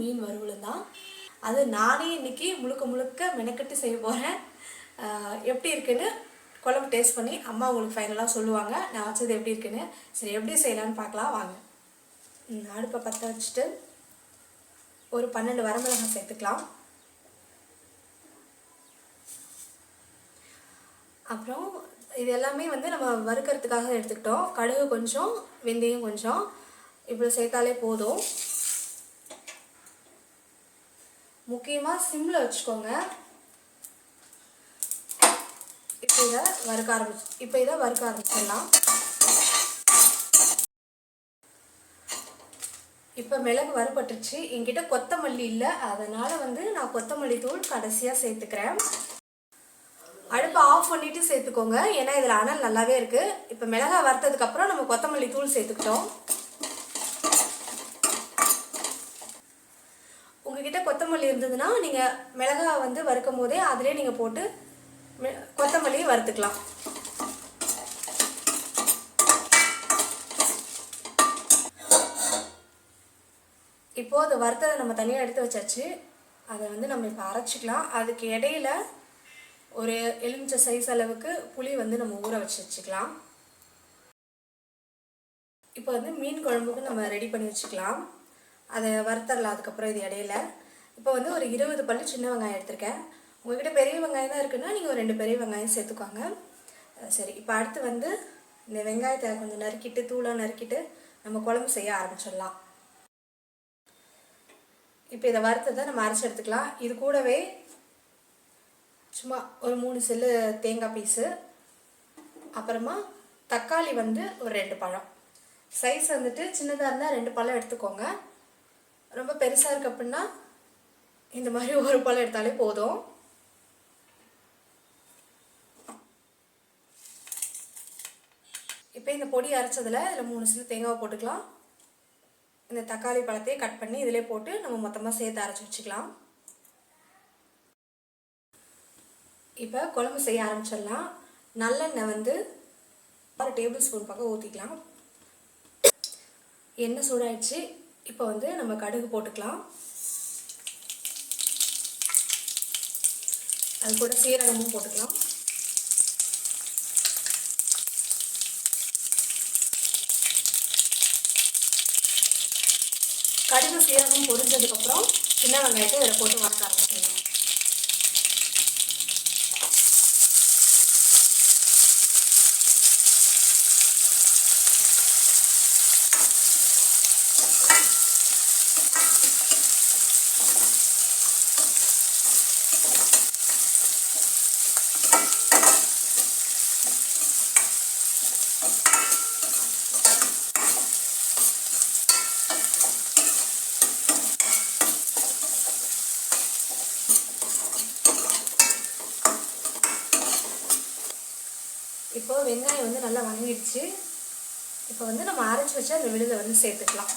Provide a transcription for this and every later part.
மீன் வறுவலும் தான் அது நானே இன்றைக்கி முழுக்க முழுக்க மெனக்கட்டு செய்ய போகிறேன் எப்படி இருக்குன்னு குழம்பு டேஸ்ட் பண்ணி அம்மா உங்களுக்கு ஃபைனலாக சொல்லுவாங்க. நான் வச்சது எப்படி இருக்குன்னு. சரி எப்படி செய்யலான்னு பார்க்கலாம். வாங்க. அடுப்பை பற்ற வச்சுட்டு ஒரு பன்னெண்டு வரமிளகாய் சேர்த்துக்கலாம். அப்புறம் இது எல்லாமே வந்து நம்ம வறுக்கிறதுக்காக எடுத்துக்கிட்டோம். கடுகு கொஞ்சம் வெந்தயம் கொஞ்சம். இப்படி சேர்த்தாலே போதும். முக்கியமாக சிம்மில் வச்சுக்கோங்க. இப்போ இதை வறுக்க ஆரம்பிச்சு இப்போ இதை வறுக்க ஆரம்பிச்சிடலாம். இப்போ மிளகு வறுபட்டுருச்சு. என்கிட்ட கொத்தமல்லி இல்லை. அதனால் வந்து நான் கொத்தமல்லி தூள் கடைசியாக சேர்த்துக்கிறேன். அடுப்பை ஆஃப் பண்ணிவிட்டு சேர்த்துக்கோங்க. ஏன்னா இதில் அனல் நல்லாவே இருக்குது இப்போ மிளகாய் வறுத்ததுக்கப்புறம் நம்ம கொத்தமல்லி தூள் சேர்த்துக்கிட்டோம் உங்ககிட்ட கொத்தமல்லி இருந்ததுன்னா நீங்கள் மிளகாய் வந்து வறுக்கும் போதே அதிலே நீங்கள் போட்டு கொத்தமல்லியை வறுத்துக்கலாம். இப்போ அது வறுத்ததை நம்ம தனியாக எடுத்து வச்சாச்சு. அதை வந்து நம்ம இப்போ அரைச்சிக்கலாம். அதுக்கு இடையில ஒரு எலுமிச்சை சைஸ் அளவுக்கு புளி வந்து நம்ம ஊற வச்சு வச்சுக்கலாம். இப்போ வந்து மீன் குழம்புக்கு நம்ம ரெடி பண்ணி வச்சுக்கலாம். அதை வறுத்தரலாம் அதுக்கப்புறம் இது இடையில. இப்போ வந்து ஒரு இருபது பல்லு சின்ன வெங்காயம் எடுத்திருக்கேன். உங்ககிட்ட பெரிய வெங்காயம் தான் இருக்குன்னா நீங்கள் ஒரு ரெண்டு பெரிய வெங்காயம் சேர்த்துக்கோங்க. சரி இப்போ அடுத்து வந்து இந்த வெங்காயத்தை கொஞ்சம் நறுக்கிட்டு தூளாக நறுக்கிட்டு நம்ம குழம்பு செய்ய ஆரம்பிச்சிடலாம். இப்போ இதை வறுத்ததை நம்ம அரைச்சி எடுத்துக்கலாம். இது கூடவே சும்மா ஒரு மூணு செல்லு தேங்காய் பீஸு அப்புறமா தக்காளி வந்து ஒரு ரெண்டு பழம். சைஸ் வந்துட்டு சின்னதாக இருந்தால் ரெண்டு பழம் எடுத்துக்கோங்க. ரொம்ப பெருசாக இருக்கு அப்படின்னா இந்த மாதிரி ஒரு பழம் எடுத்தாலே போதும். இப்போ இந்த பொடி அரைச்சதில் இதில் மூணு சில தேங்காவை போட்டுக்கலாம். இந்த தக்காளி பழத்தையே கட் பண்ணி இதிலே போட்டு நம்ம மொத்தமாக சேர்த்து அரைச்சி வச்சுக்கலாம். இப்போ குழம்பு செய்ய ஆரம்பிச்சிடலாம். நல்லெண்ணெய் வந்து ஆறு டேபிள் ஸ்பூன் பக்கம் ஊற்றிக்கலாம் எண்ணெய் சூடாயிடுச்சு. இப்போ வந்து நம்ம கடுகு போட்டுக்கலாம். அது கூட சீரகமும் போட்டுக்கலாம். கடுகு சீரகம் பொரிஞ்சதுக்கப்புறம் சின்ன வெங்காயத்தை இதில் போட்டு வளர்க்க ஆரம்பிச்சிடலாம் இப்போ வெங்காயம் வந்து நல்லா வதங்கிடுச்சு இப்போ வந்து நம்ம அரைச்சி வச்ச அந்த விழுதை வந்து சேர்த்துக்கலாம்.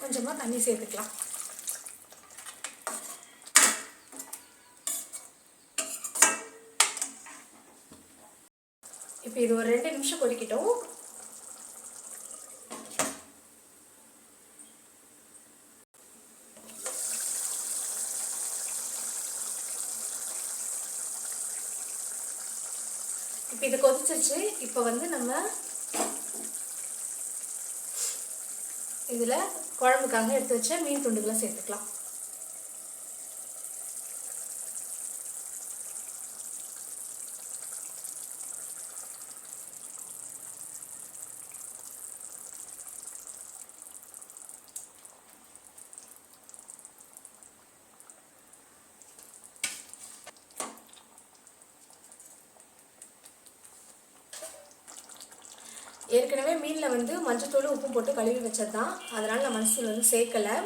கொஞ்சமாக தண்ணி சேர்த்துக்கலாம். இப்போ இது ஒரு ரெண்டு நிமிஷம் கொதிக்கிட்டோம் இப்போ இது கொதிச்சிருச்சு இப்போ வந்து நம்ம இதில் குழம்புக்காக எடுத்து வச்ச மீன் துண்டுகளை சேர்த்துக்கலாம். ஏற்கனவே மீனில் வந்து மஞ்சத்தூள் உப்பு போட்டு கழுவி வச்சது தான் அதனால் நான் மஞ்சத்தூள் வந்து சேர்க்கலை.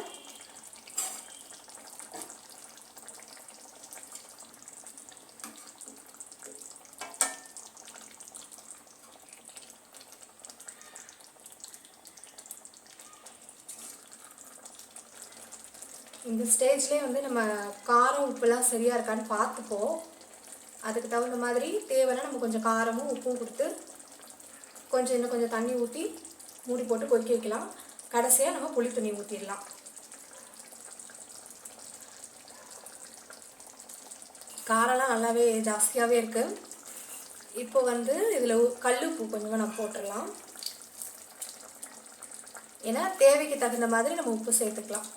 இந்த ஸ்டேஜ்லேயே வந்து நம்ம காரம் உப்புலாம் சரியாக இருக்கான்னு பார்த்துப்போம். அதுக்கு தகுந்த மாதிரி தேவைன்னா நம்ம கொஞ்சம் காரமும் உப்பும் கொடுத்து கொஞ்சம் இன்னும் கொஞ்சம் தண்ணி ஊற்றி மூடி போட்டு கொதிக்க வைக்கலாம். கடைசியாக நம்ம புளி தண்ணி ஊற்றிடலாம் காரம்லாம் நல்லாவே ஜாஸ்தியாகவே இருக்குது இப்போ வந்து இதில் கல்லுப்பு கொஞ்சமாக நம்ம போட்டுடலாம். ஏன்னா தேவைக்கு தகுந்த மாதிரி நம்ம உப்பு சேர்த்துக்கலாம்.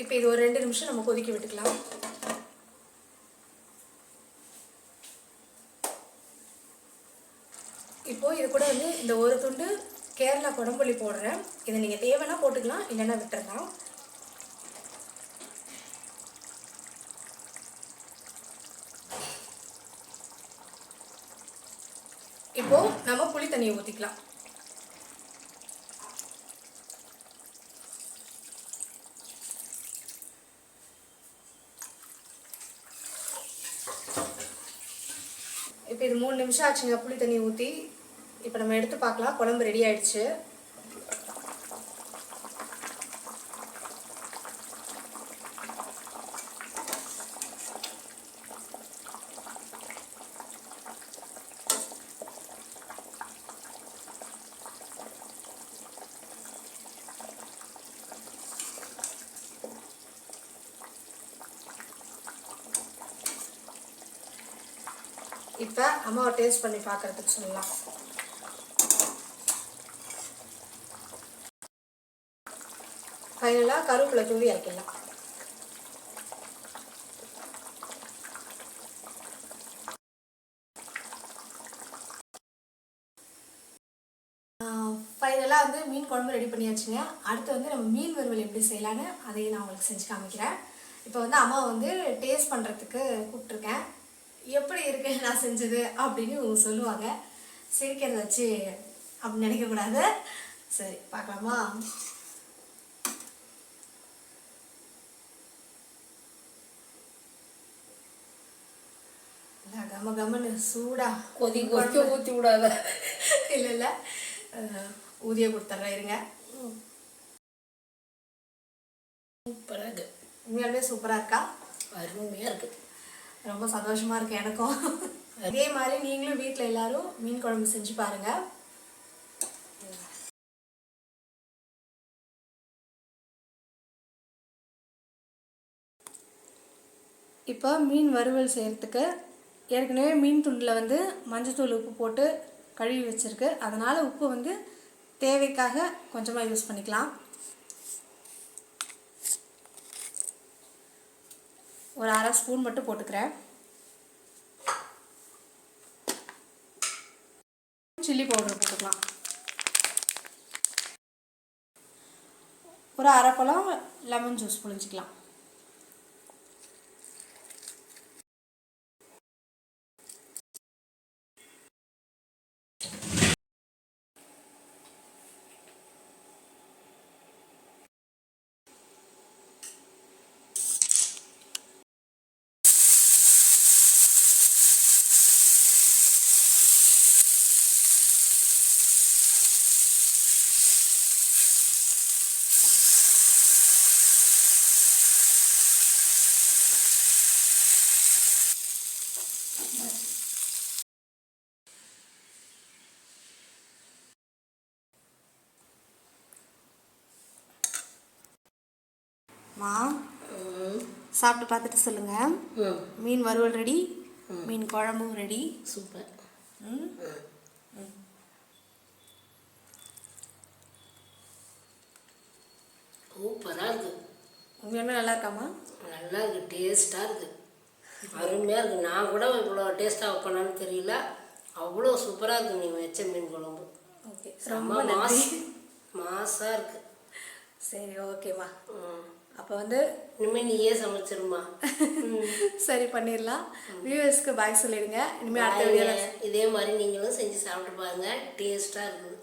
இப்போ இது ஒரு ரெண்டு நிமிஷம் நம்ம கொதிக்க விட்டுக்கலாம். இப்போ இது கூட வந்து இந்த ஒரு துண்டு கேரளா குடம்புள்ளி போடுறேன். இதை நீங்கள் தேவைன்னா போட்டுக்கலாம் இல்லைன்னா விட்டுறலாம். இப்போ நம்ம புளி தண்ணியை ஊற்றிக்கலாம் இப்போ இது மூணு நிமிஷம் ஆச்சுங்க புளி தண்ணி ஊற்றி இப்போ நம்ம எடுத்து பார்க்கலாம். குழம்பு ரெடி ஆயிடுச்சு. இப்போ அம்மாவை டேஸ்ட் பண்ணி பார்க்கறதுக்கு சொல்லலாம். ஃபைனலாக கருவேப்பிலை தூவி இறக்கிடலாம். ஃபைனலாக வந்து மீன் குழம்பு ரெடி பண்ணியாச்சுங்க. அடுத்து வந்து நம்ம மீன் வறுவல் எப்படி செய்யலான்னு அதையும் நான் உங்களுக்கு செஞ்சு காமிக்கிறேன். இப்போ வந்து அம்மா வந்து டேஸ்ட் பண்ணுறதுக்கு கூப்பிட்ருக்கேன் நான் செஞ்சது அப்படின்னு இவங்க சொல்லுவாங்க. சிரிக்கிறத வச்சு அப்படி நினைக்கக்கூடாது சரி பார்க்கலாமா? கம கமன்னு சூடா கொதி கொதிக்க ஊற்றி விடாத. இல்லை இல்லை. ஊதிய கொடுத்துட்றேன் இருங்க. பிறகு உண்மையாலுமே சூப்பராக இருக்கா? அருமையாக இருக்குது ரொம்ப சந்தோஷமா இருக்கு எனக்கும். அதே மாதிரி நீங்களும் வீட்டில் எல்லாரும் மீன் குழம்பு செஞ்சு பாருங்க. இப்போ மீன் வறுவல் செய்கிறதுக்கு ஏற்கனவே மீன் துண்டில் வந்து மஞ்சத்தூள் உப்பு போட்டு கழுவி வச்சிருக்கு. அதனால் உப்பு வந்து தேவைக்காக கொஞ்சமாக யூஸ் பண்ணிக்கலாம். ஒரு அரை ஸ்பூன் மட்டும் போட்டுக்கிறேன். சில்லி பவுடர் போட்டுக்கலாம். ஒரு அரை பழம் லெமன் ஜூஸ் புழிஞ்சிக்கலாம். மா சாப்பிட்டு பார்த்துட்டு சொல்லுங்க. மீன் வறுவல் ரெடி மீன் குழம்பும் ரெடி. சூப்பர். சூப்பராக இருக்குது உண்மையுமே நல்லா இருக்காமா நல்லா இருக்குது டேஸ்ட்டாக இருக்குது அருமையாக இருக்குது நான் கூட இவ்வளோ டேஸ்ட்டாக வைப்பேனான்னு தெரியல. அவ்வளோ சூப்பராக இருக்குது நீ வச்ச மீன் குழம்பு. ஓகே. ரொம்ப மாஸ் மாசாக இருக்குது சரி ஓகேம்மா. ம். அப்போ வந்து இனிமேல் நீயே சமைச்சிருமா. சரி பண்ணிடலாம். வியூவர்ஸ்க்கு பாய் சொல்லிடுங்க. இனிமேல் அடுத்த வீடியோவில் இதே மாதிரி நீங்களும் செஞ்சு சாப்பிட்டு பாருங்க. டேஸ்ட்டாக இருக்குது.